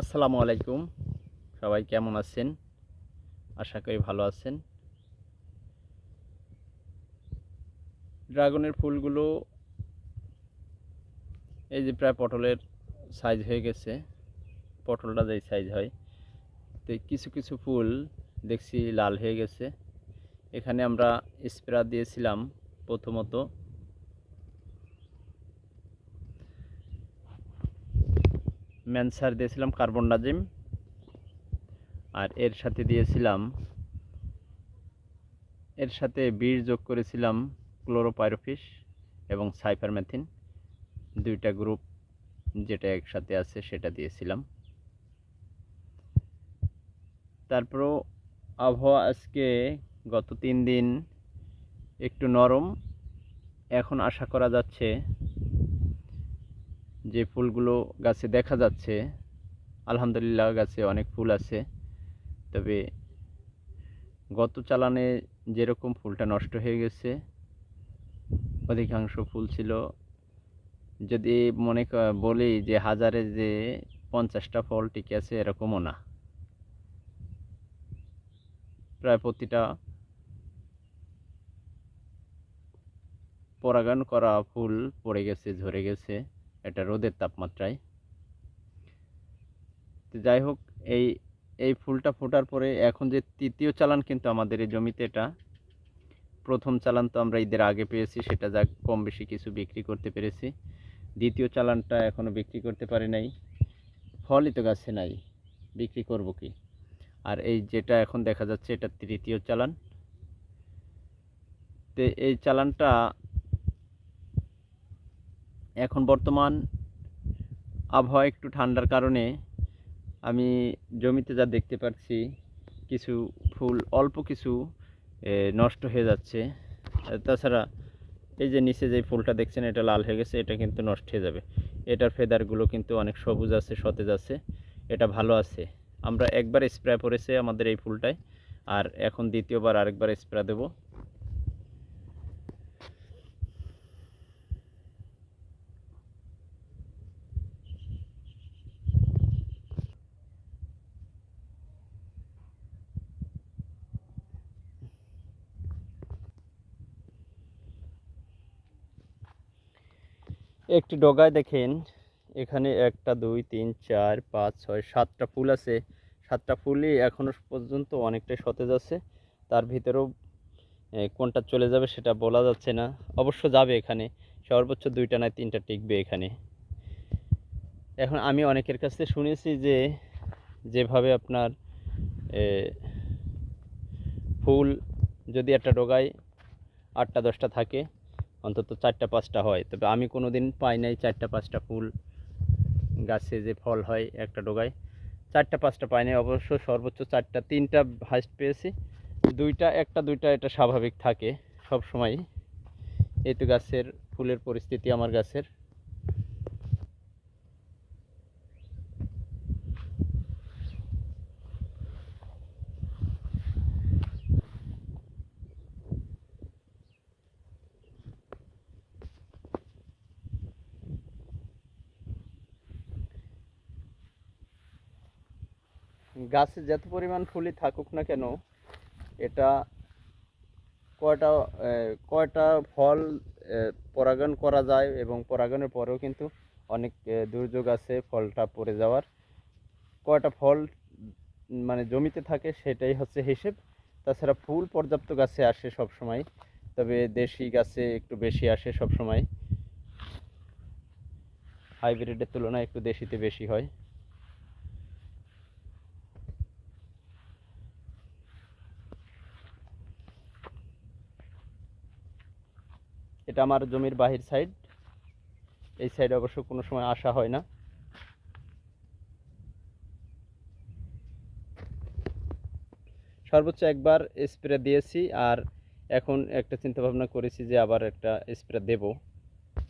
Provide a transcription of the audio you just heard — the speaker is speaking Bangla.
আসসালামু আলাইকুম। সবাই কেমন আছেন? আশা করি ভালো আছেন। ড্রাগনের ফুলগুলো এই যে প্রায় পটলের সাইজ হয়ে গেছে। পটলটা যেই সাইজ হয়। তো কিছু কিছু ফুল দেখছি লাল হয়ে গেছে। এখানে আমরা স্প্রে দিয়েছিলাম প্রথমত। ম্যানসার দিয়েছিলাম কার্বন ডাজিম আর এর সাথে দিয়েছিলাম, এর সাথে বিষ যোগ করেছিলাম ক্লোরোপাইরোফিস এবং সাইপারমেথিন দুইটা গ্রুপ যেটা একসাথে আছে সেটা দিয়েছিলাম। তারপরও আবহাওয়া আজকে গত তিন দিন একটু নরম। এখন আশা করা যাচ্ছে যে ফুলগুলো গাছে দেখা যাচ্ছে, আলহামদুলিল্লাহ গাছে অনেক ফুল আছে। তবে গত চালানে যেরকম ফুলটা নষ্ট হয়ে গেছে, অধিকাংশ ফুল ছিল। যদি মনে বলি যে হাজারে যে পঞ্চাশটা ফল টিকে আছে এরকমও না। প্রায় প্রতিটা পরাগায়ন করা ফুল পড়ে গেছে, ঝরে গেছে। এটা রোদের তাপমাত্রায়। তো যাই হোক, এই এই ফুলটা ফোটার পরে এখন যে তৃতীয় চালান কিন্তু আমাদের এই জমিতে এটা। প্রথম চালান তো আমরা ঈদের আগে পেয়েছি, সেটা যা কম বেশি কিছু বিক্রি করতে পেরেছি। দ্বিতীয় চালানটা এখনও বিক্রি করতে পারি নাই। ফলই তো গাছে নাই, বিক্রি করব কি? আর এই যেটা এখন দেখা যাচ্ছে, এটা তৃতীয় চালান। তো এই চালানটা এখন বর্তমান আবহাওয়া একটু ঠান্ডার কারণে আমি জমিতে যা দেখতে পাচ্ছি, কিছু ফুল, অল্প কিছু নষ্ট হয়ে যাচ্ছে। তাছাড়া এই যে নিচে যে ফুলটা দেখছেন, এটা লাল হয়ে গেছে, এটা কিন্তু নষ্ট হয়ে যাবে। এটার ফেদারগুলো কিন্তু অনেক সবুজ আছে, সতেজ আছে, এটা ভালো আছে। আমরা একবার স্প্রে করেছে আমাদের এই ফুলটায়, আর এখন দ্বিতীয়বার আরেকবার স্প্রে দেবো। একটি ডগায় দেখেন, এখানে একটা, দুই, তিন, চার, পাঁচ, ছয়, সাতটা ফুল আছে। সাতটা ফুলই এখনও পর্যন্ত অনেকটাই সতেজ আছে। তার ভিতরেও কোনটা চলে যাবে সেটা বলা যাচ্ছে না। অবশ্য যাবে এখানে। সর্বোচ্চ দুইটা নয় তিনটা টিকবে এখানে। এখন আমি অনেকের কাছ থেকে শুনেছি যে, যেভাবে আপনার ফুল যদি একটা ডগায় আটটা, দশটা থাকে অন্তত চারটা, পাঁচটা হয়। তবে আমি কোনো দিন পাই নাই চারটা, পাঁচটা ফুল গাছে যে ফল হয় একটা ডোগায়। চারটা, পাঁচটা পাই নাই, অবশ্য সর্বোচ্চ চারটা, তিনটা হাইস্ট পেয়েছি। দুইটা, একটা, দুইটা এটা স্বাভাবিক থাকে সব সময় এই তো গাছের, ফুলের পরিস্থিতি আমার গাছের। গাছে যত পরিমাণ ফুলই থাকুক না কেন, এটা কয়টা কয়টা ফল পরাগায়ন করা যায় এবং পরাগায়নের পরেও কিন্তু অনেক দুর্যোগ আছে ফলটা পড়ে যাওয়ার। কয়টা ফল মানে জমিতে থাকে সেটাই হচ্ছে হিসেব। তাছাড়া ফুল পর্যাপ্ত গাছে আসে সব সময় তবে দেশি গাছে একটু বেশি আসে সব সময় হাইব্রিডের তুলনায় একটু দেশিতে বেশি হয়। এটা আমার জমির বাহির সাইড এই সাইডে অবশ্য কোনো সময় আসা হয় না। সর্বোচ্চ একবার স্প্রে দিয়েছি আর এখন একটা চিন্তা ভাবনা করেছি যে আবার একটা স্প্রে দেব।